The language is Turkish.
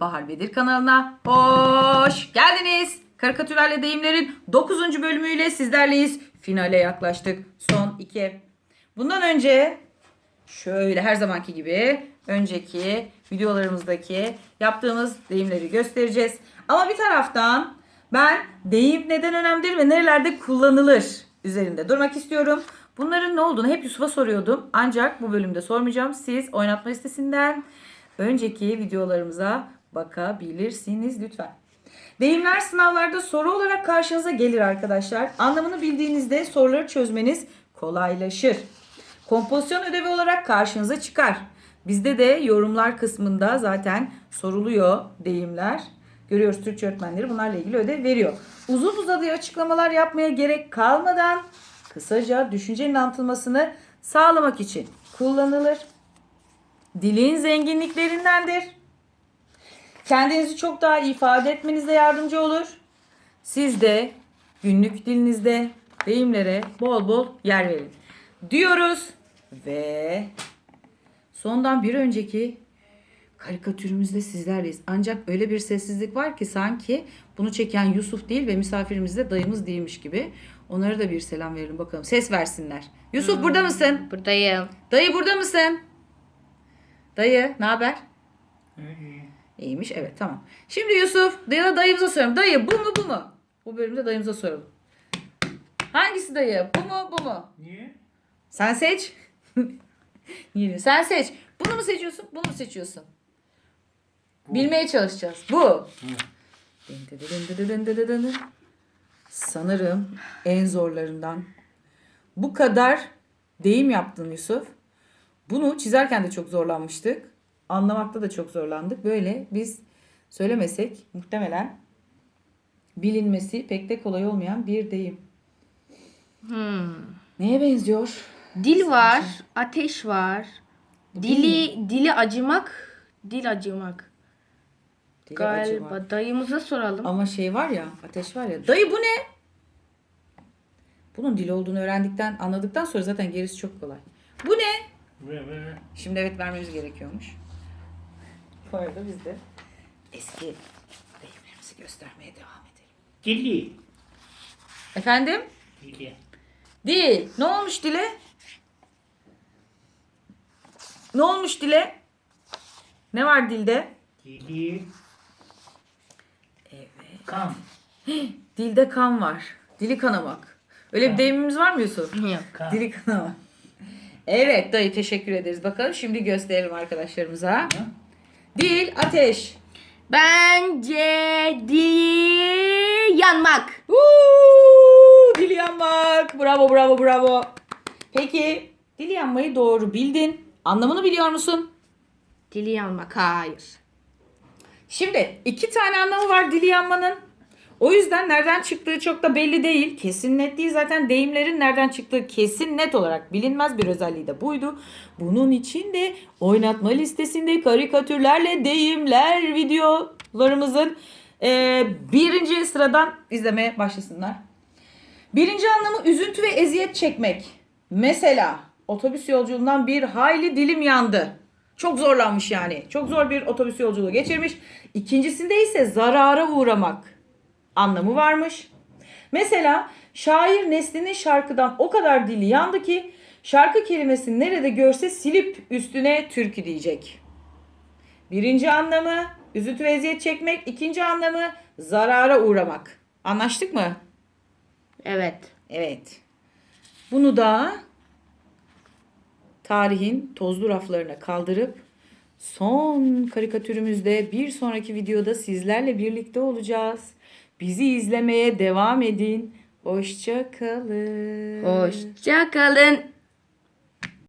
Bahar Bedir kanalına hoş geldiniz. Karikatürlerle deyimlerin 9. bölümüyle sizlerleyiz. Finale yaklaştık. Son 2. Bundan önce şöyle her zamanki gibi önceki videolarımızdaki yaptığımız deyimleri göstereceğiz. Ama bir taraftan ben deyim neden önemlidir ve nerelerde kullanılır üzerinde durmak istiyorum. Bunların ne olduğunu hep Yusuf'a soruyordum. Ancak bu bölümde sormayacağım. Siz oynatma listesinden önceki videolarımıza bakabilirsiniz lütfen. Deyimler sınavlarda soru olarak karşınıza gelir arkadaşlar. Anlamını bildiğinizde soruları çözmeniz kolaylaşır. Kompozisyon ödevi olarak karşınıza çıkar. Bizde de yorumlar kısmında zaten soruluyor deyimler. Görüyoruz Türkçe öğretmenleri bunlarla ilgili ödev veriyor. Uzun uzadıya açıklamalar yapmaya gerek kalmadan kısaca düşüncenin anlatılmasını sağlamak için kullanılır. Dilin zenginliklerindendir. Kendinizi çok daha iyi ifade etmenize yardımcı olur. Siz de günlük dilinizde deyimlere bol bol yer verin. Diyoruz ve sondan bir önceki karikatürümüzde sizlerleyiz. Ancak öyle bir sessizlik var ki sanki bunu çeken Yusuf değil ve misafirimiz de dayımız değilmiş gibi. Onlara da bir selam verelim bakalım. Ses versinler. Yusuf burada mısın? Buradayım. Dayı burada mısın? Dayı ne haber? İyiymiş. Evet tamam. Şimdi Yusuf ya da dayımıza soralım. Dayı bu mu bu mu? Bu bölümde dayımıza soralım. Hangisi dayı? Bu mu bu mu? Niye? Sen seç. Niye? Sen seç. Bunu mu seçiyorsun? Bunu mu seçiyorsun? Bu. Bilmeye çalışacağız. Bu. Hı. Sanırım en zorlarından. Bu kadar deyim yaptın Yusuf. Bunu çizerken de çok zorlanmıştık. Anlamakta da çok zorlandık. Böyle biz söylemesek muhtemelen bilinmesi pek de kolay olmayan bir deyim. Hmm. Neye benziyor? Dil var, ateş var. Dili dili acımak, dil acımak. Dili Galiba acımak. dayımıza soralım. Ama şey var ya, ateş var ya. Dayı bu ne? Bunun dil olduğunu öğrendikten, anladıktan sonra zaten gerisi çok kolay. Bu ne? Ve ve Şimdi evet vermemiz gerekiyormuş. Bu arada biz de eski deyimlerimizi göstermeye devam edelim. Dili. Efendim? Dili. Dil. Ne olmuş dile? Ne olmuş dile? Ne var dilde? Dili. Evet. Kan. Dilde kan var. Dili kanamak. Öyle bir deyimimiz var mı Yusuf? Yok. Kan. Dili kanamak. Evet dayı teşekkür ederiz. Bakalım şimdi gösterelim arkadaşlarımıza. Dil ateş. Bence dil yanmak. Uuu, dili yanmak. Bravo bravo bravo. Peki dili yanmayı doğru bildin. Anlamını biliyor musun? Dili yanmak hayır. Şimdi iki tane anlamı var dili yanmanın. O yüzden nereden çıktığı çok da belli değil. Kesin net değil zaten deyimlerin nereden çıktığı kesin net olarak bilinmez bir özelliği de buydu. Bunun için de oynatma listesinde karikatürlerle deyimler videolarımızın eee, birinci sıradan izlemeye başlasınlar. Birinci anlamı üzüntü ve eziyet çekmek. Mesela otobüs yolculuğundan bir hayli dilim yandı. Çok zorlanmış yani. Çok zor bir otobüs yolculuğu geçirmiş. İkincisinde ise zarara uğramak anlamı varmış. Mesela şair Nesli'nin şarkıdan o kadar dili yandı ki şarkı kelimesini nerede görse silip üstüne türkü diyecek. Birinci anlamı üzüntü ve eziyet çekmek. ikinci anlamı zarara uğramak. Anlaştık mı? Evet. Evet. Bunu da tarihin tozlu raflarına kaldırıp son karikatürümüzde bir sonraki videoda sizlerle birlikte olacağız. Bizi izlemeye devam edin. Hoşça kalın. Hoşça kalın.